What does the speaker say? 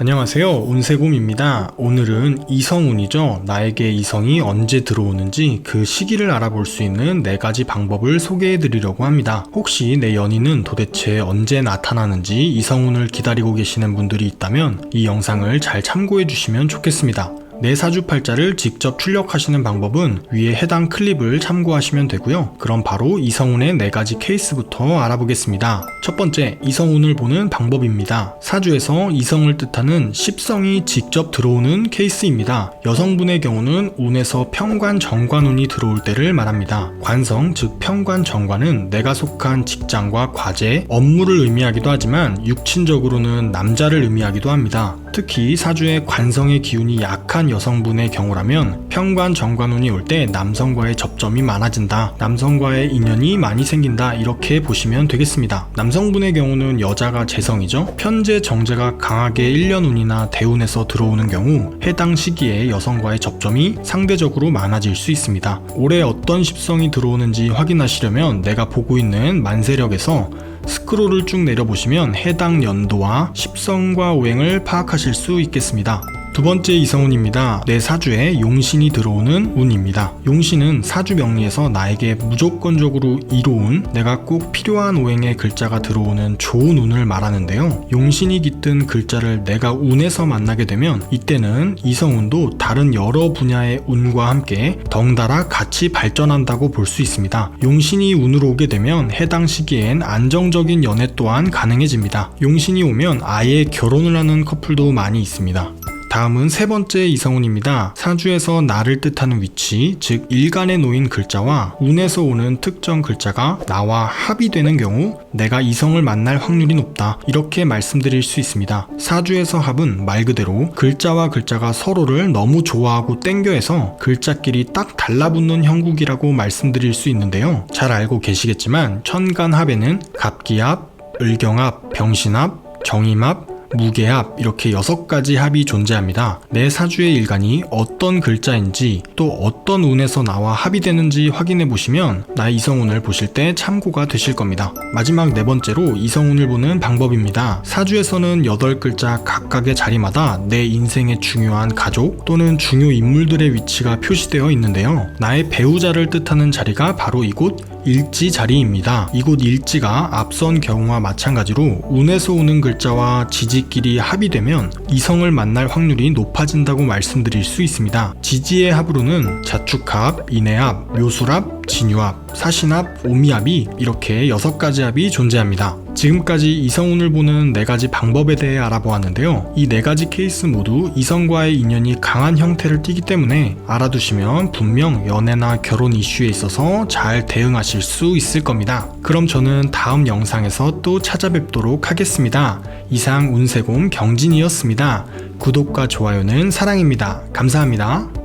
안녕하세요. 운세곰입니다. 오늘은 이성운이죠. 나에게 이성이 언제 들어오는지 그 시기를 알아볼 수 있는 네 가지 방법을 소개해 드리려고 합니다. 혹시 내 연인은 도대체 언제 나타나는지 이성운을 기다리고 계시는 분들이 있다면 이 영상을 잘 참고해 주시면 좋겠습니다. 내 사주팔자를 직접 출력하시는 방법은 위에 해당 클립을 참고하시면 되고요. 그럼 바로 이성운의 네 가지 케이스부터 알아보겠습니다. 첫 번째, 이성운을 보는 방법입니다. 사주에서 이성을 뜻하는 십성이 직접 들어오는 케이스입니다. 여성분의 경우는 운에서 평관 정관운이 들어올 때를 말합니다. 관성, 즉 평관 정관은 내가 속한 직장과 과제, 업무를 의미하기도 하지만 육친적으로는 남자를 의미하기도 합니다. 특히 사주에 관성의 기운이 약한 여성분의 경우라면 평관 정관운이 올 때 남성과의 접점이 많아진다. 남성과의 인연이 많이 생긴다. 이렇게 보시면 되겠습니다. 남성분의 경우는 여자가 재성이죠. 편재 정제가 강하게 1년 운이나 대운에서 들어오는 경우 해당 시기에 여성과의 접점이 상대적으로 많아질 수 있습니다. 올해 어떤 십성이 들어오는지 확인하시려면 내가 보고 있는 만세력에서 스크롤을 쭉 내려보시면 해당 연도와 십성과 오행을 파악하실 수 있겠습니다. 두 번째 이성운입니다. 내 사주에 용신이 들어오는 운입니다. 용신은 사주 명리에서 나에게 무조건적으로 이로운 내가 꼭 필요한 오행의 글자가 들어오는 좋은 운을 말하는데요. 용신이 깃든 글자를 내가 운에서 만나게 되면 이때는 이성운도 다른 여러 분야의 운과 함께 덩달아 같이 발전한다고 볼 수 있습니다. 용신이 운으로 오게 되면 해당 시기엔 안정적인 연애 또한 가능해집니다. 용신이 오면 아예 결혼을 하는 커플도 많이 있습니다. 다음은 세 번째 이성운입니다. 사주에서 나를 뜻하는 위치, 즉 일간에 놓인 글자와 운에서 오는 특정 글자가 나와 합이 되는 경우 내가 이성을 만날 확률이 높다. 이렇게 말씀드릴 수 있습니다. 사주에서 합은 말 그대로 글자와 글자가 서로를 너무 좋아하고 땡겨해서 글자끼리 딱 달라붙는 형국이라고 말씀드릴 수 있는데요. 잘 알고 계시겠지만 천간합에는 갑기합, 을경합, 병신합, 경임합, 무게합 이렇게 여섯 가지 합이 존재합니다. 내 사주의 일간이 어떤 글자인지 또 어떤 운에서 나와 합이 되는지 확인해 보시면 나의 이성운을 보실 때 참고가 되실 겁니다. 마지막 네 번째로 이성운을 보는 방법입니다. 사주에서는 여덟 글자 각각의 자리마다 내 인생의 중요한 가족 또는 중요 인물들의 위치가 표시되어 있는데요. 나의 배우자를 뜻하는 자리가 바로 이곳 일지 자리입니다. 이곳 일지가 앞선 경우와 마찬가지로 운에서 오는 글자와 지지끼리 합이 되면 이성을 만날 확률이 높아진다고 말씀드릴 수 있습니다. 지지의 합으로는 자축합, 인해합, 묘술합, 진유합, 사신합, 오미합이 이렇게 여섯 가지 합이 존재합니다. 지금까지 이성운을 보는 네 가지 방법에 대해 알아보았는데요. 이네 가지 케이스 모두 이성과의 인연이 강한 형태를 띠기 때문에 알아두시면 분명 연애나 결혼 이슈에 있어서 잘 대응하실 수 있을 겁니다. 그럼 저는 다음 영상에서 또 찾아뵙도록 하겠습니다. 이상 운세곰 경진이었습니다. 구독과 좋아요는 사랑입니다. 감사합니다.